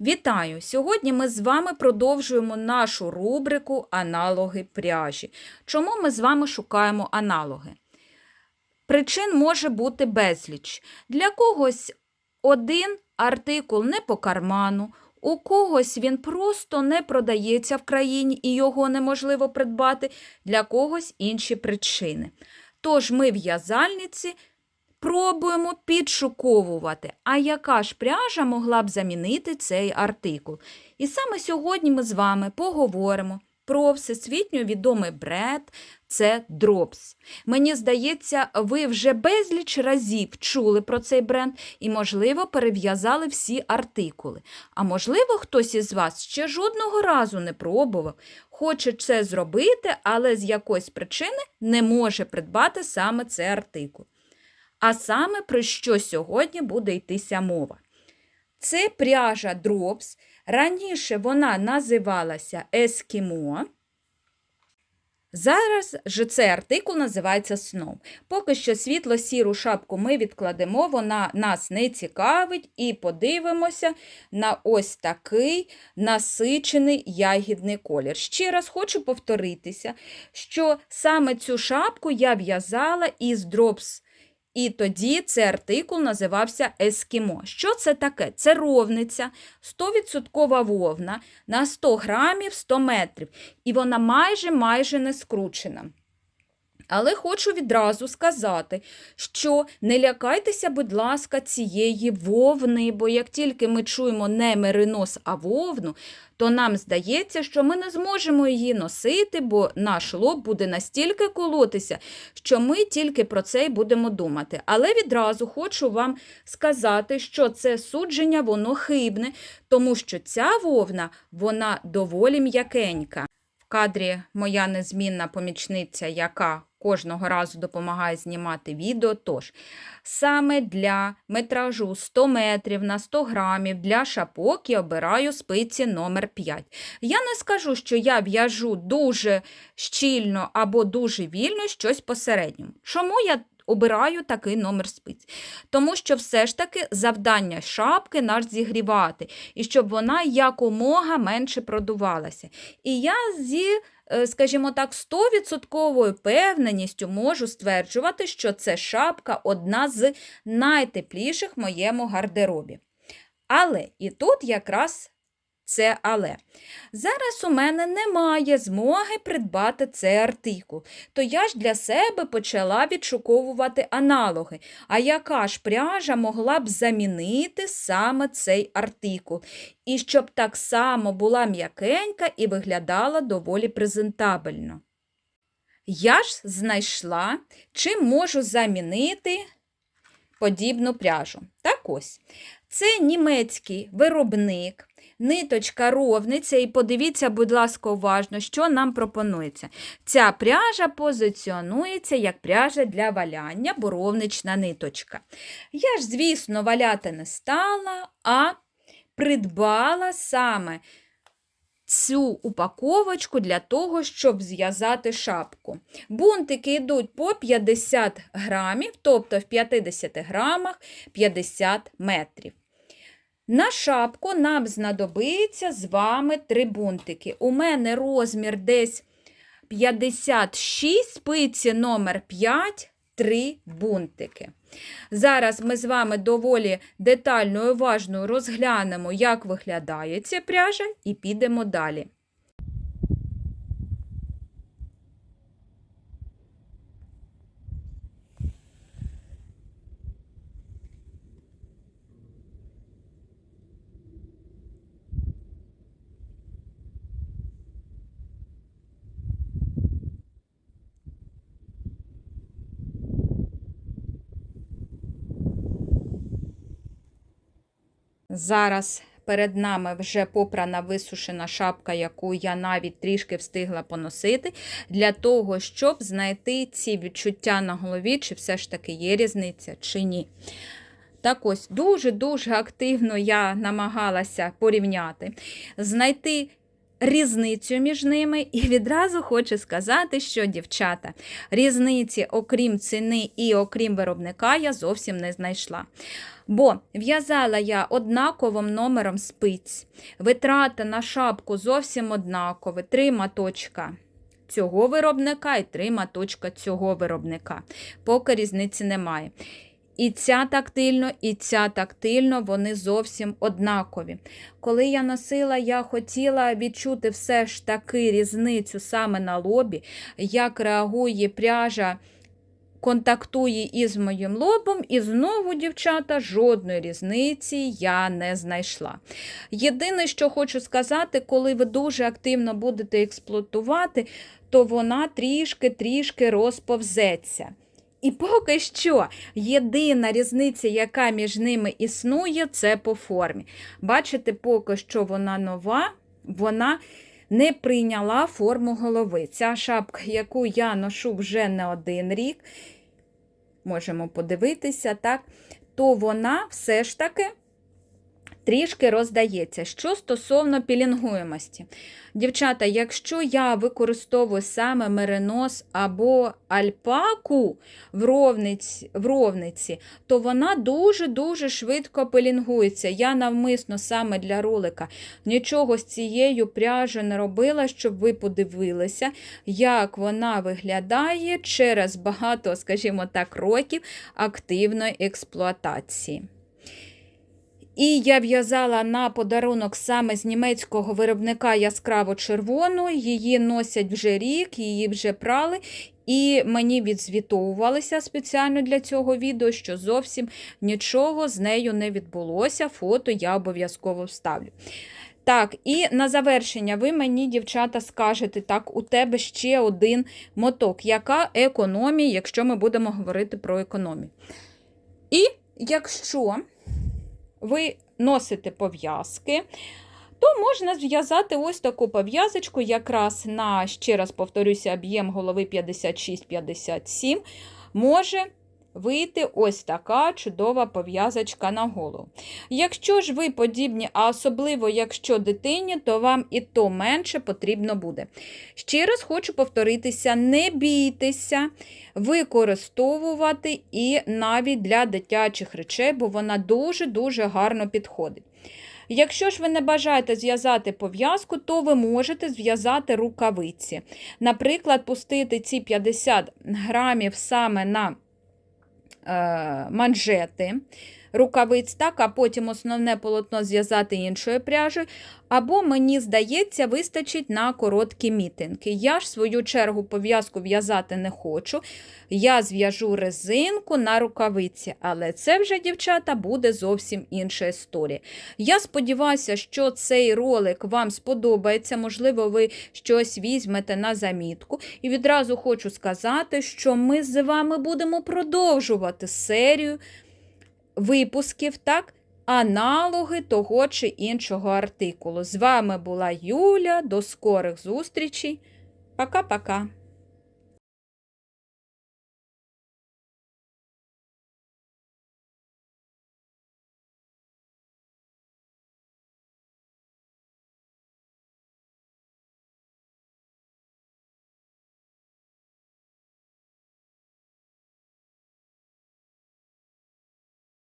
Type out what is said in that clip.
Вітаю! Сьогодні ми з вами продовжуємо нашу рубрику Аналоги пряжі. Чому ми з вами шукаємо аналоги? Причин може бути безліч. Для когось один артикул не по карману, у когось він просто не продається в країні і його неможливо придбати, для когось інші причини. Тож ми в'язальниці пробуємо підшуковувати, а яка ж пряжа могла б замінити цей артикул. І саме сьогодні ми з вами поговоримо про всесвітньо відомий бренд це Drops. Мені здається, ви вже безліч разів чули про цей бренд і, можливо, перев'язали всі артикули. А можливо, хтось із вас ще жодного разу не пробував, хоче це зробити, але з якоїсь причини не може придбати саме цей артикул. А саме про що сьогодні буде йтися мова. Це пряжа Drops. Раніше вона називалася Ескімо. Зараз же цей артикул називається Snow. Поки що світло-сіру шапку ми відкладемо, вона нас не цікавить, і подивимося на ось такий насичений ягідний колір. Ще раз хочу повторитися, що саме цю шапку я в'язала із Drops і тоді цей артикул називався Ескімо. Що це таке? Це ровниця, 100% вовна на 100 грамів 100 метрів. І вона майже майже не скручена. Але хочу відразу сказати, що не лякайтеся, будь ласка, цієї вовни, бо як тільки ми чуємо не меринос, а вовну, то нам здається, що ми не зможемо її носити, бо наш лоб буде настільки колотися, що ми тільки про це й будемо думати. Але відразу хочу вам сказати, що це судження, воно хибне, тому що ця вовна, вона доволі м'якенька. В кадрі моя незмінна помічниця, яка кожного разу допомагає знімати відео. Тож, саме для метражу 100 метрів на 100 грамів для шапок я обираю спиці номер 5. Я не скажу, що я в'яжу дуже щільно або дуже вільно щось посередньому. Чому я обираю такий номер спиць? Тому що все ж таки завдання шапки наш зігрівати, і щоб вона якомога менше продувалася. І я зі е, скажімо так, 100% певненістю можу стверджувати, що це шапка одна з найтепліших в моєму гардеробі. Але і тут якраз це але. Зараз у мене немає змоги придбати цей артикул, то я ж для себе почала відшуковувати аналоги. А яка ж пряжа могла б замінити саме цей артикул? І щоб так само була м'якенька і виглядала доволі презентабельно. Я ж знайшла, чим можу замінити подібну пряжу. Так ось, це німецький виробник, ниточка ровниця, і подивіться, будь ласка, уважно, що нам пропонується. Ця пряжа позиціонується як пряжа для валяння, боровнична ниточка. Я ж, звісно, валяти не стала, а придбала саме цю упаковочку для того, щоб зв'язати шапку. Бунтики йдуть по 50 грамів, тобто в 50 грамах 50 метрів. На шапку нам знадобиться з вами три бунтики. У мене розмір десь 56, спиці номер 5, 3 бунтики. Зараз ми з вами доволі детально і уважно розглянемо, як виглядає ця пряжа, і підемо далі. Зараз перед нами вже попрана висушена шапка, яку я навіть трішки встигла поносити, для того, щоб знайти ці відчуття на голові, чи все ж таки є різниця, чи ні. Так ось, дуже-дуже активно я намагалася порівняти, знайти різницю між ними, і відразу хочу сказати, що дівчата, різниці, окрім ціни і окрім виробника, я зовсім не знайшла. Бо в'язала я однаковим номером спиць. Витрата на шапку зовсім однакові. Три маточка цього виробника і три маточка цього виробника. Поки різниці немає. І ця тактильно, і ця тактильно, вони зовсім однакові. Коли я носила, я хотіла відчути все ж таки різницю саме на лобі, як реагує пряжа контактує із моїм лобом, і знову, дівчата, жодної різниці я не знайшла. Єдине, що хочу сказати, коли ви дуже активно будете експлуатувати, то вона трішки-трішки розповзеться. І поки що єдина різниця, яка між ними існує, це по формі. Бачите, поки що вона нова, вона не прийняла форму голови. Ця шапка, яку я ношу вже не один рік, можемо подивитися, так, то вона все ж таки трішки роздається. Що стосовно пілінгуємості. Дівчата, якщо я використовую саме меринос або альпаку в ровниці, в ровниці, то вона дуже-дуже швидко пилінгується. Я навмисно саме для ролика нічого з цією пряжею не робила, щоб ви подивилися, як вона виглядає через багато, скажімо так, років активної експлуатації. І я в'язала на подарунок саме з німецького виробника яскраво червону. Її носять вже рік, її вже прали. І мені відзвітовувалися спеціально для цього відео, що зовсім нічого з нею не відбулося. Фото я обов'язково вставлю. Так, і на завершення, ви мені, дівчата, скажете, так, у тебе ще один моток. Яка економія, якщо ми будемо говорити про економію? І якщо ви носите пов'язки, то можна зв'язати ось таку пов'язочку, якраз на, ще раз повторюся, об'єм голови 56-57, може вийти ось така чудова пов'язочка на голову. Якщо ж ви подібні, а особливо якщо дитині, то вам і то менше потрібно буде. Ще раз хочу повторитися: не бійтеся використовувати і навіть для дитячих речей, бо вона дуже-дуже гарно підходить. Якщо ж ви не бажаєте зв'язати пов'язку, то ви можете зв'язати рукавиці. Наприклад, пустити ці 50 грамів саме на манжети рукавиць, так, а потім основне полотно зв'язати іншою пряжею. Або, мені здається, вистачить на короткі мітинги. Я ж свою чергу пов'язку в'язати не хочу. Я зв'яжу резинку на рукавиці, але це вже, дівчата, буде зовсім інша історія. Я сподіваюся, що цей ролик вам сподобається, можливо, ви щось візьмете на замітку. І відразу хочу сказати, що ми з вами будемо продовжувати серію випусків, так? Аналоги того чи іншого артикулу. З вами була Юля. До скорих зустрічей. Пока-пока.